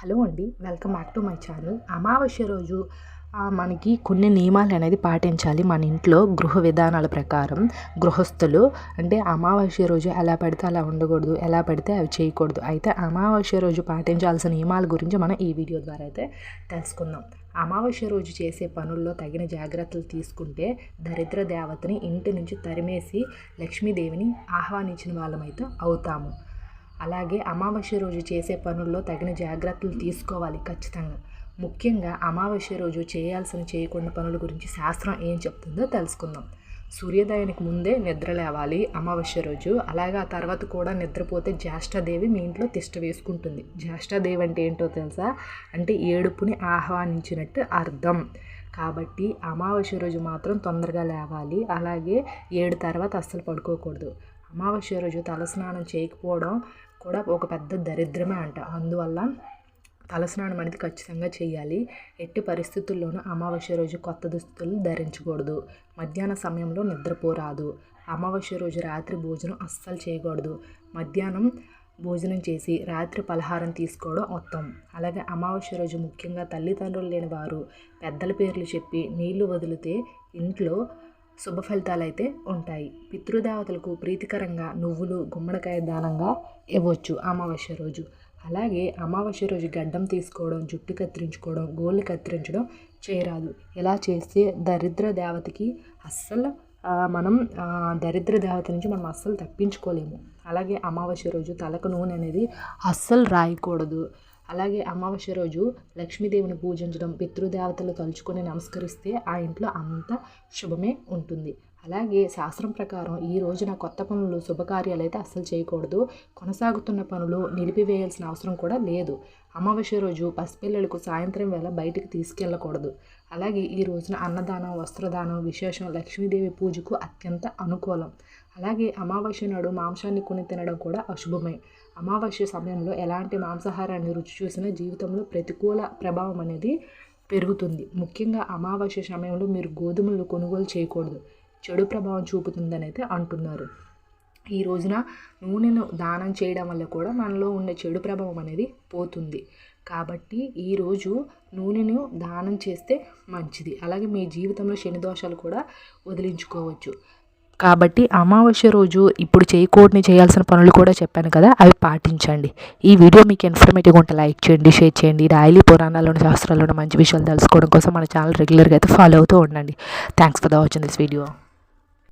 Hello అండి welcome back to my channel. అమావాస్య రోజు మనకి కొన్ని నియమాలు అనేది పాటించాలి మన ఇంట్లో గృహ విధానాల ప్రకారం. గృహస్థులు అంటే అమావాస్య రోజు ఎలా పడితే అలా ఉండకూడదు ఎలా పడితే అవి చేయకూడదు. అయితే అమావాస్య రోజు పాటించాల్సిన నియమాల గురించి మనం ఈ వీడియో ద్వారా అయితే తెలుసుకుందాం. అమావాస్య రోజు చేసే పనుల్లో తగిన జాగ్రత్తలు తీసుకుంటే దరిద్ర దేవతని ఇంటి నుంచి తరిమేసి లక్ష్మీదేవిని ఆహ్వానించిన వాళ్ళమైతే అవుతాము. అలాగే అమావాస్య రోజు చేసే పనుల్లో తగిన జాగ్రత్తలు తీసుకోవాలి ఖచ్చితంగా. ముఖ్యంగా అమావాస్య రోజు చేయాల్సిన చేయకుండా పనుల గురించి శాస్త్రం ఏం చెప్తుందో తెలుసుకుందాం. సూర్యోదయానికి ముందే నిద్ర లేవాలి అమావాస్య రోజు. అలాగే ఆ తర్వాత కూడా నిద్రపోతే జ్యేష్ఠదేవి మీ ఇంట్లో తిష్ట వేసుకుంటుంది. జ్యేష్ఠదేవి అంటే ఏంటో తెలుసా? అంటే ఏడుపుని ఆహ్వానించినట్టు అర్థం. కాబట్టి అమావాస్య రోజు మాత్రం తొందరగా లేవాలి. అలాగే ఏడు తర్వాత అస్సలు పడుకోకూడదు. అమావాస్య రోజు తలస్నానం చేయకపోవడం కూడా ఒక పెద్ద దరిద్రమే అంట. అందువల్ల తలస్నానం అనేది ఖచ్చితంగా చేయాలి. ఎట్టి పరిస్థితుల్లోనూ అమావాస్య రోజు కొత్త దుస్తులు ధరించకూడదు. మధ్యాహ్న సమయంలో నిద్రపోరాదు. అమావాస్య రోజు రాత్రి భోజనం అస్సలు చేయకూడదు. మధ్యాహ్నం భోజనం చేసి రాత్రి పలహారం తీసుకోవడం ఉత్తమం. అలాగే అమావాస్య రోజు ముఖ్యంగా తల్లిదండ్రులు లేని వారు పెద్దల పేర్లు చెప్పి నీళ్ళు వదిలితే ఇంట్లో శుభ ఫలితాలు అయితే ఉంటాయి. పితృదేవతలకు ప్రీతికరంగా నువ్వులు గుమ్మడికాయ దానంగా ఇవ్వచ్చు అమావాస్య రోజు. అలాగే అమావాస్య రోజు గడ్డం తీసుకోవడం జుట్టు కత్తిరించుకోవడం గోళ్ళు కత్తిరించడం చేయరాదు. ఇలా చేస్తే దరిద్ర దేవతకి అస్సలు మనం దరిద్ర దేవత నుంచి మనం అస్సలు తప్పించుకోలేము. అలాగే అమావాస్య రోజు తలకు నూనె అనేది అస్సలు రాయకూడదు. అలాగే అమావాస్య రోజు లక్ష్మీదేవిని పూజించడం పితృదేవతలు తలుచుకొని నమస్కరిస్తే ఆ ఇంట్లో అంత శుభమే ఉంటుంది. అలాగే శాస్త్రం ప్రకారం ఈ రోజున కొత్త పనులు శుభకార్యాలు అయితే అస్సలు చేయకూడదు. కొనసాగుతున్న పనులు నిలిపివేయాల్సిన అవసరం కూడా లేదు. అమావాస్య రోజు పసిపిల్లలకు సాయంత్రం వేళ బయటికి తీసుకెళ్ళకూడదు. అలాగే ఈ రోజున అన్నదానం వస్త్రదానం విశేషం లక్ష్మీదేవి పూజకు అత్యంత అనుకూలం. అలాగే అమావాస్య నాడు మాంసాన్ని కొని తినడం కూడా అశుభమే. అమావాస్య సమయంలో ఎలాంటి మాంసాహారాన్ని రుచి చూసినా జీవితంలో ప్రతికూల ప్రభావం అనేది పెరుగుతుంది. ముఖ్యంగా అమావాస్య సమయంలో మీరు గోధుమలు కొనుగోలు చేయకూడదు. చెడు ప్రభావం చూపుతుందని అయితే అంటున్నారు. ఈ రోజున నూనెను దానం చేయడం వల్ల కూడా మనలో ఉండే చెడు ప్రభావం అనేది పోతుంది. కాబట్టి ఈరోజు నూనెను దానం చేస్తే మంచిది. అలాగే మీ జీవితంలో శని దోషాలు కూడా వదిలించుకోవచ్చు. కాబట్టి అమావాస్య రోజు ఇప్పుడు చేయకూడని చేయాల్సిన పనులు కూడా చెప్పాను కదా అవి పాటించండి. ఈ వీడియో మీకు ఇన్ఫర్మేటివ్గా ఉంటే లైక్ చేయండి షేర్ చేయండి. డైలీ పురాణాల్లోని శాస్త్రాల్లోని మంచి విషయాలు తెలుసుకోవడం కోసం మన ఛానల్ రెగ్యులర్గా అయితే ఫాలో అవుతూ ఉండండి. Thanks for the watching this video